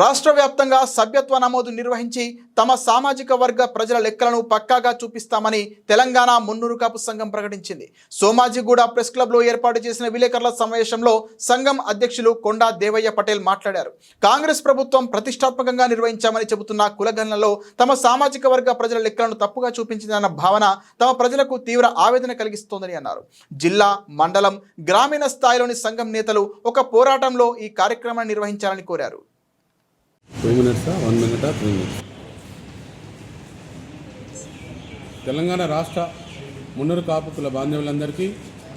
రాష్ట్ర వ్యాప్తంగా సభ్యత్వ నమోదు నిర్వహించి తమ సామాజిక వర్గ ప్రజల లెక్కలను పక్కాగా చూపిస్తామని తెలంగాణ మున్నూరు కాపు సంఘం ప్రకటించింది. సోమాజిగూడ ప్రెస్ క్లబ్లో ఏర్పాటు చేసిన విలేకరుల సమావేశంలో సంఘం అధ్యక్షులు కొండా దేవయ్య పటేల్ మాట్లాడారు. కాంగ్రెస్ ప్రభుత్వం ప్రతిష్టాత్మకంగా నిర్వహించామని చెబుతున్న కులగణనలో తమ సామాజిక వర్గ ప్రజల లెక్కలను తప్పుగా చూపించిందన్న భావన తమ ప్రజలకు తీవ్ర ఆవేదన కలిగిస్తోందని అన్నారు. జిల్లా మండలం గ్రామీణ స్థాయిలోని సంఘం నేతలు ఒక పోరాటంలో ఈ కార్యక్రమాన్ని నిర్వహించాలని కోరారు. టూ మినిట్సా వన్ మినిటా త్రీ మినిట్స్ తెలంగాణ రాష్ట్ర మున్నూరు కాపు కుల బాంధవులందరికీ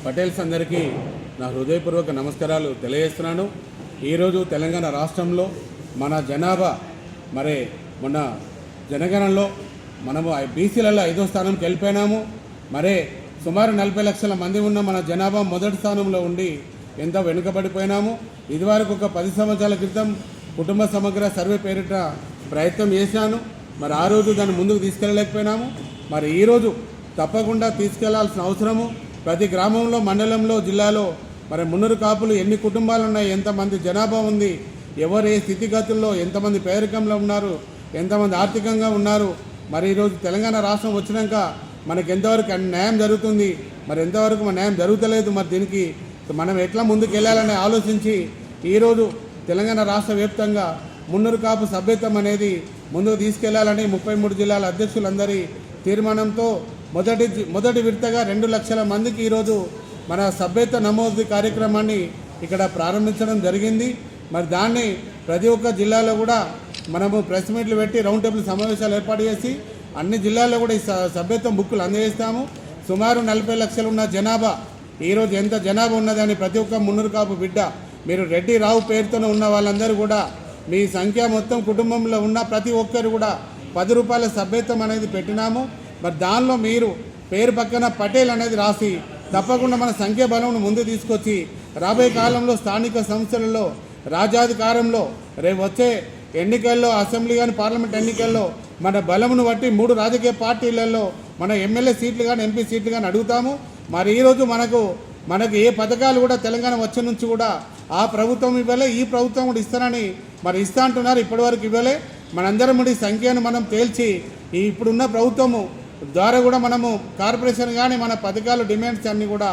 పటేల్స్ అందరికీ నా హృదయపూర్వక నమస్కారాలు తెలియజేస్తున్నాను. ఈరోజు తెలంగాణ రాష్ట్రంలో మన జనాభా మరి మొన్న జనగణనలో మనము బీసీలలో ఐదో స్థానంకి వెళ్ళిపోయినాము మరే సుమారు నలభై లక్షల మంది ఉన్న మన జనాభా మొదటి స్థానంలో ఉండి ఎంతో వెనుకబడిపోయినాము. ఇదివరకు ఒక పది సంవత్సరాల క్రితం కుటుంబ సమగ్ర సర్వే పేరిట ప్రయత్నం చేశాను. మరి ఆ రోజు దాన్ని ముందుకు తీసుకెళ్ళలేకపోయినాము. మరి ఈరోజు తప్పకుండా తీసుకెళ్ళాల్సిన అవసరము. ప్రతి గ్రామంలో మండలంలో జిల్లాలో మరి మున్నూరు కాపులు ఎన్ని కుటుంబాలు ఉన్నాయి ఎంతమంది జనాభా ఉంది ఎవరు ఏ స్థితిగతుల్లో ఎంతమంది పేదరికంలో ఉన్నారు ఎంతమంది ఆర్థికంగా ఉన్నారు. మరి ఈరోజు తెలంగాణ రాష్ట్రం వచ్చినాక మనకి ఎంతవరకు న్యాయం జరుగుతుంది మరి ఎంతవరకు మన న్యాయం జరుగుతలేదు మరి దీనికి మనం ఎట్లా ముందుకు వెళ్ళాలని ఆలోచించి ఈరోజు తెలంగాణ రాష్ట్ర వ్యాప్తంగా మున్నూరు కాపు సభ్యత్వం అనేది ముందుకు తీసుకెళ్ళాలని ముప్పై మూడు జిల్లాల అధ్యక్షులందరి తీర్మానంతో మొదటి మొదటి విడతగా రెండు లక్షల మందికి ఈరోజు మన సభ్యత్వ నమోదు కార్యక్రమాన్ని ఇక్కడ ప్రారంభించడం జరిగింది. మరి దాన్ని ప్రతి ఒక్క జిల్లాలో కూడా మనము ప్రెస్ మీట్లు పెట్టి రౌండ్ టేబుల్ సమావేశాలు ఏర్పాటు చేసి అన్ని జిల్లాల్లో కూడా ఈ స- సభ్యత్వం బుక్కులు అందజేస్తాము. సుమారు నలభై లక్షలు ఉన్న జనాభా ఈరోజు ఎంత జనాభా ఉన్నదని ప్రతి ఒక్క మున్నూరు కాపు బిడ్డ మీరు రెడ్డి రావు పేరుతోనే ఉన్న వాళ్ళందరూ కూడా మీ సంఖ్య మొత్తం కుటుంబంలో ఉన్న ప్రతి ఒక్కరు కూడా పది రూపాయల సభ్యత్వం అనేది పెట్టినాము. మరి దానిలో మీరు పేరు పక్కన పటేల్ అనేది రాసి తప్పకుండా మన సంఖ్య బలంను ముందు తీసుకొచ్చి రాబోయే కాలంలో స్థానిక సంస్థలలో రాజ్యాధికారంలో రేపు వచ్చే ఎన్నికల్లో అసెంబ్లీ కానీ పార్లమెంట్ ఎన్నికల్లో మన బలమును బట్టి మూడు రాజకీయ పార్టీలలో మన ఎమ్మెల్యే సీట్లు కానీ ఎంపీ సీట్లు కానీ అడుగుతాము. మరి ఈరోజు మనకు మనకు ఏ పథకాలు కూడా తెలంగాణ వచ్చే నుంచి కూడా ఆ ప్రభుత్వం ఇవ్వలే ఈ ప్రభుత్వం కూడా ఇస్తానని మరి ఇస్తా అంటున్నారు ఇప్పటివరకు ఇవ్వలే. మనందరం ఈ సంఖ్యను మనం తేల్చి ఈ ఇప్పుడున్న ప్రభుత్వము ద్వారా కూడా మనము కార్పొరేషన్ కానీ మన పథకాలు డిమాండ్స్ అన్నీ కూడా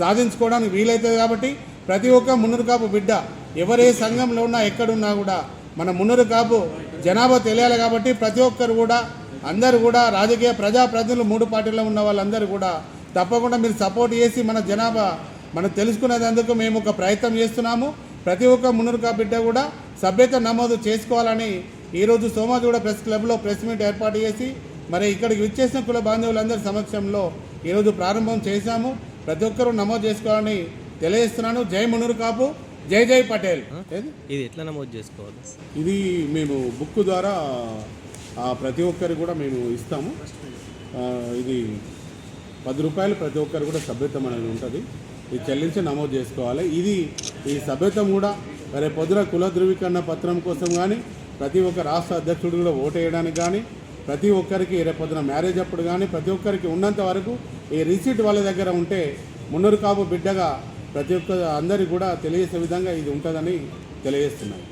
సాధించుకోవడానికి వీలవుతుంది కాబట్టి ప్రతి ఒక్క మున్నూరు కాపు బిడ్డ ఎవరే సంఘంలో ఉన్నా ఎక్కడున్నా కూడా మన మున్నూరు కాపు జనాభా తెలియాలి కాబట్టి ప్రతి ఒక్కరు కూడా అందరూ కూడా రాజకీయ ప్రజాప్రతినిధులు మూడు పార్టీల్లో ఉన్న వాళ్ళందరూ కూడా తప్పకుండా మీరు సపోర్ట్ చేసి మన జనాభా మనం తెలుసుకునేందుకు మేము ఒక ప్రయత్నం చేస్తున్నాము. ప్రతి ఒక్క మున్నూరు కాపు బిడ్డ కూడా సభ్యత నమోదు చేసుకోవాలని ఈరోజు సోమాజిగూడ ప్రెస్ క్లబ్లో ప్రెస్ మీట్ ఏర్పాటు చేసి మరి ఇక్కడికి విచ్చేసిన కుల బాంధవులందరి సమక్షంలో ఈరోజు ప్రారంభం చేశాము. ప్రతి ఒక్కరూ నమోదు చేసుకోవాలని తెలియజేస్తున్నాను. జై మునూరు కాపు జై జై పటేల్? ఇది ఎట్లా నమోదు చేసుకోవాలి? ఇది మేము బుక్ ద్వారా ప్రతి ఒక్కరికి కూడా మేము ఇస్తాము. ఇది పది రూపాయలు ప్రతి ఒక్కరు కూడా సభ్యత్వం అనేది ఉంటుంది. ఇది చెల్లించి నమోదు చేసుకోవాలి. ఇది ఈ సభ్యత్వం కూడా రేపొద్దున పొద్దున కుల ధృవీకరణ పత్రం కోసం కానీ ప్రతి ఒక్క రాష్ట్ర అధ్యక్షుడు కూడా ఓటు వేయడానికి కానీ ప్రతి ఒక్కరికి రేపు పొద్దున మ్యారేజ్ అప్పుడు కానీ ప్రతి ఒక్కరికి ఉన్నంత వరకు ఈ రిసీట్ వాళ్ళ దగ్గర ఉంటే మున్నూరు కాపు బిడ్డగా ప్రతి ఒక్క అందరికీ కూడా తెలియజేసే విధంగా ఇది ఉంటుందని తెలియజేస్తున్నాను.